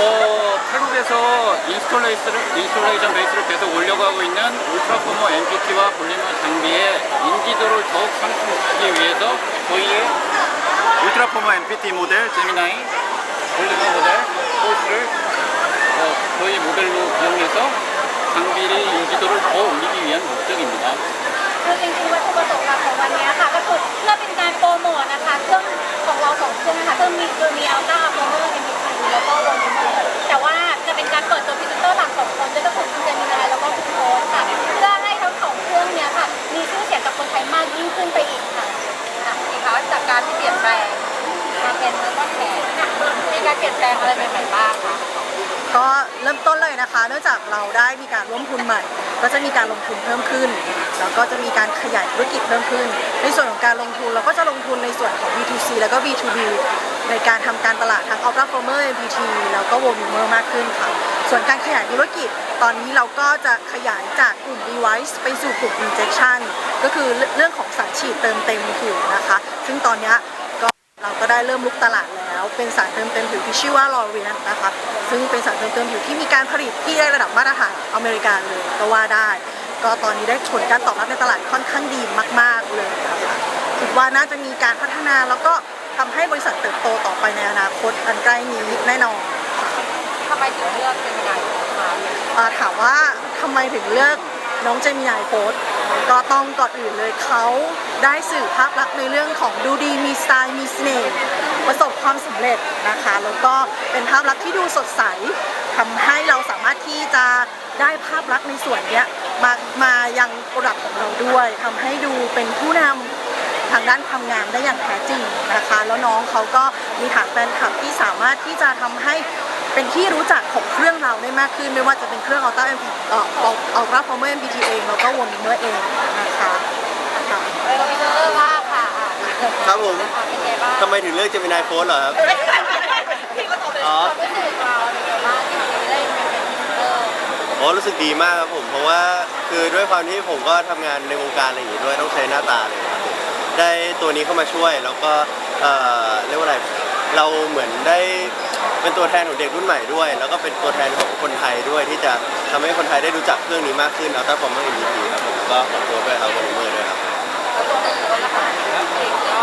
어, 태국에서 인스톨레이션을, 인스톨레이션 베이스를 계속 올려고 하고 있는 울트라 포머 MPT와 볼리머 장비의 인지도를 더욱 상승시키기 위해서 저희의 울트라 포머 MPT 모델 제미나이 볼리머 모델 포스를 어, 저희 모델로 이용해서 장비의 인지도를 더 올리기 위한 목적입니다. คือจริงๆวัตถุประสงค์หลักของวันนี้ค่ะ ก็คือเพื่อเป็นการโปรโมทนะคะเครื่องของเราสองเครื่องนะคะเครื่องมีคือมีอัลต้าโปรโมท MVP แล้วก็วงมิเตอร์แต่ว่าจะเป็นการเปิดตัวพรีเซนเตอร์หลักสองคนด้วยก็คือคุณเจมินายแล้วก็คุณโค้ชค่ะเพื่อให้ทั้งสองเครื่องเนี้ยค่ะ มีชื่อเสียงกับคนไทยมากยิ่งขึ้นไปอีกค่ะค่ะคะจากการที่เปลี่ยนแปลงมาเป็นแล้วก็แขนมีการเปลี่ยนแปลงอะไรใหมๆบ้างคะ ก็เริ่มต้ นเนะคะเนื่องจากเราได้มีการร่วมทุนใหม่ ก็จะมีการลงทุนเพิ่มขึ้น แล้วก็จะมีการขยายธุรกิจเพิ่มขึ้น ในส่วนของการลงทุนเราก็จะลงทุนในส่วนของ B2C แล้วก็ B2B ในการทำการตลาดทั้ง Ultra Former MPT แล้วก็ Volumer มากขึ้นค่ะส่วนการขยายธุรกิจ ตอนนี้เราก็จะขยายจากกลุ่ม device ไปสู่กลุ่ม injection ก็คือเรื่องของสารฉีดเติมเต็มผิวนะคะ ซึ่งตอนนี้ก็เราก็ได้เริ่มลุกตลาดแล้ว เป็นสารเติมเต็มผิวที่ชื่อว่าลอเรียนนะคะ ซึ่งเป็นสารเติมเต็มผิวที่มีการผลิตที่ได้ระดับมาตรฐานอเมริกาเลยก็ว่าได้ ก็ตอนนี้ได้ผลการตอบรับในตลาดค่อนข้างดีมาก ๆเลยนะคะคิดว่าน่าจะมีการพัฒนาแล้วก็ทำให้บริษัทเติบโตต่อไปในอนาคตอันใกล้นี้แน่นอนค่ะทำไมถึงเลือกเป็นการมาอ่าถามว่าทำไมถึงเลือกน้องเจมินายโค้ด ก็ต้องก่อนอื่นเลยเขาได้สื่อภาพลักษณ์ในเรื่องของดูดีมีสไตล์มีเสน่ห์ประสบความสำเร็จนะคะ แล้วก็เป็นภาพลักษณ์ที่ดูสดใสทำให้เราสามารถที่จะได้ภาพลักษณ์ในส่วนนี้มามายังโปรดักของเราด้วยทำให้ดูเป็นผู้นำทางด้านความงามได้อย่างแท้จริงนะคะ แล้วน้องเขาก็มีฐานแฟนคลับที่สามารถที่จะทำให้ เป็นที่รู้จักของเครื่องเราได้มากขึ้น ไม่ว่าจะเป็นเครื่อง Ultra MP เอ่อ Ultra Former MPT เองแล้วก็ w o r m i n e r เองนะคะค่ะเออเออว่าค่ะอะครับผมเป็นไงบ้างทำไมถึงเลือกเจมินายโฟนเหรอครับอ๋อรู้สึกเราเป็นไงบ้างที่ได้เป็นเออโอ้รู้สึกดีมากครับผม เพราะว่าคือด้วยความที่ผมก็ทำงานในวงการอะไรอย่างงี้ด้วยต้องใช้หน้าตาเลยครับผมได้ตัวนี้เข้ามาช่วยแล้วก็เอ่อเรียกว่าอะไรเราเหมือนได้ เป็นตัวแทนของเด็กรุ่นใหม่ด้วย แล้วก็เป็นตัวแทนของคนไทยด้วยที่จะทำให้คนไทยได้รู้จักเครื่องนี้มากขึ้นเอาถ้าผมไม่ MVP ครับผมก็ขอบคุณด้วยครับขอบคุณมือด้วยครับครับ ก็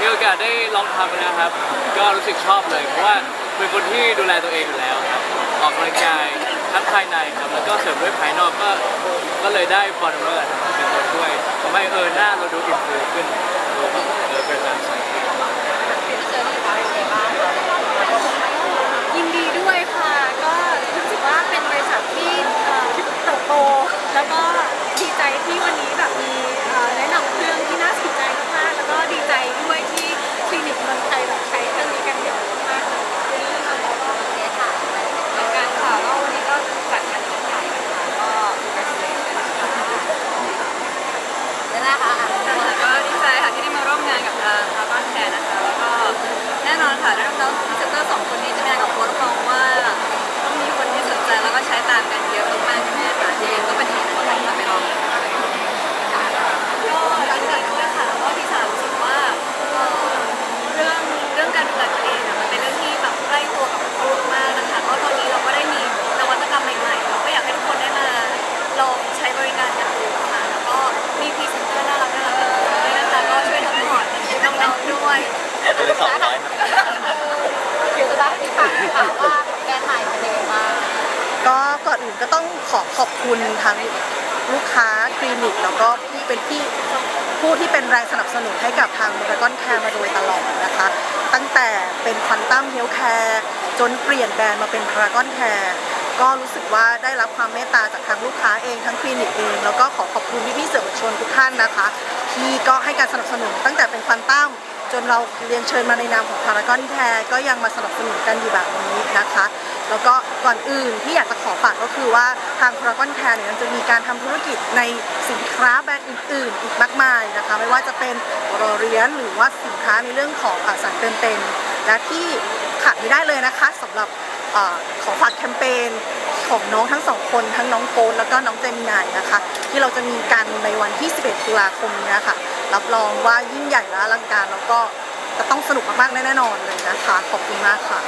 มีโอกาสได้ลองทำนะครับ ก็รู้สึกชอบเลย เพราะว่าเป็นคนที่ดูแลตัวเองอยู่แล้วครับ ออกกำลังกายทั้งภายในครับ แล้วก็เสริมด้วยภายนอกก็ ก็เลยได้ฟอร์เมอร์เป็นตัวช่วยทำให้เออหน้าเราดูอิ่มฟูขึ้นดูแบบเออเป็นการใส่ขึ้น ยินดีด้วยค่ะ ก็รู้สึกว่าเป็นบริษัทที่เอ่อเติบโต แล้วก็ดีใจที่วันนี้แบบมีแนะนำเครื่องที่น่าสนใจมากๆแล้วก็ดีใจด้วยที่คลินิกเมืองไทยแบบใช้เครื่องนี้กันเยอะมากเลยค่ะก็วันนี้ก็จัดกันยิ่ใหญ่ค่ะก็นั่นแหละค่ะอะแล้วก็ดีใจค่ะที่ได้มาร่วมงานกับทางคาร์บอนแคร์นะคะแล้วก็แน่นอนค่ะได้รับน้องพรีเซนเตอร์สองคนนี้จะมากับโค้ดมองว่าต้องมีคนที่สนใจแล้วก็ใช้ตาม ก็ก่อนอื่นก็ต้องขอขอบคุณทั้งลูกค้าคลินิก แล้วก็ผู้เป็นที่ผู้ที่เป็นแรงสนับสนุนให้กับทางบรากอนแคร์มาโดยตลอดนะคะ ตั้งแต่เป็นควันตัมเฮลท์แคร์จนเปลี่ยนแบรนด์มาเป็นพารากอนแคร์ก็รู้สึกว่าได้รับความเมตตาจากทางลูกค้าเองทั้งคลินิกเอง แล้วก็ขอขอบคุณพี่ๆสื่อมวลชนทุกท่านนะคะ ที่ก็ให้การสนับสนุนตั้งแต่เป็นควันตัมจนเราเรียนเชิญมาในนามของพารากอนแคร์ก็ยังมาสนับสนุนกันอยู่แบบนี้นะคะ แล้วก็ก่อนอื่นที่อยากจะขอฝากก็คือว่าทางพารากอนแคร์เนี่ยจะมีการทำธุรกิจในสินค้าแบรนด์อื่น ๆ อีกมากมายนะคะไม่ว่าจะเป็นรอเรียนหรือว่าสินค้าในเรื่องของอ่าสารเติมเต็มและที่ขาดไม่ได้เลยนะคะสำหรับอของฝากแคมเปญของน้องทั้งสองคนทั้งน้องโฟนแล้วก็น้องเจมินายนะคะที่เราจะมีกันในวันที่ 11 ตุลาคมนี้ค่ะรับรองว่ายิ่งใหญ่และอลังการแล้วก็จะต้องสนุกมากๆแน่นอนเลยนะคะ ขอบคุณมากค่ะ